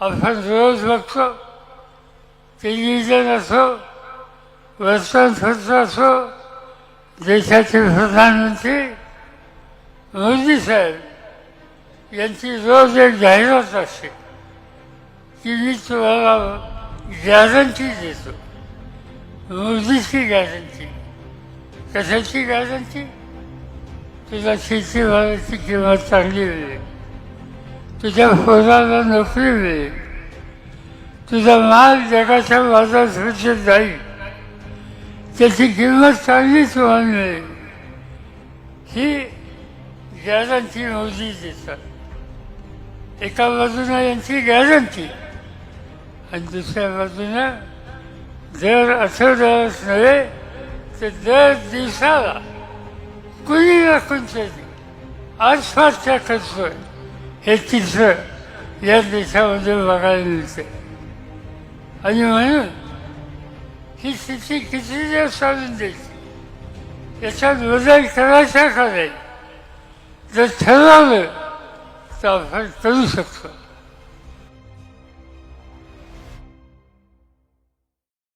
आपण रोज बघतो टेलिव्हिजन असो वर्तमानपत्र असो देशाचे प्रधानमंत्री मोदी साहेब यांची रोज एक जाहिरात असते. की मी तुम्हाला गॅरंटी देतो. मोदीची गॅरंटी. कशाची गॅरंटी? तुला शेतीमालाची किंमत चांगली मिळेल तुझ्या पोराला नोकरी मिळेल. तुझा माल जगाच्या बाजारात सुरक्षित जाईल. त्याची किंमत चांगली तुम्हाला मिळेल. ही गॅरंटी मोदी देतात. एका बाजूनं यांची गॅरंटी आणि दुसऱ्या बाजूनं दर आठवड्यालाच नव्हे तर दर दिवसाला कुणी ना कोणतरी खर्च होईल हे चित्र या देशामध्ये बघायला मिळते आणि म्हणून ही स्थिती किती दिवस चालून द्यायची याच्यात बदल करायचा का नाही जर ठरवलं तर आपण करू शकतो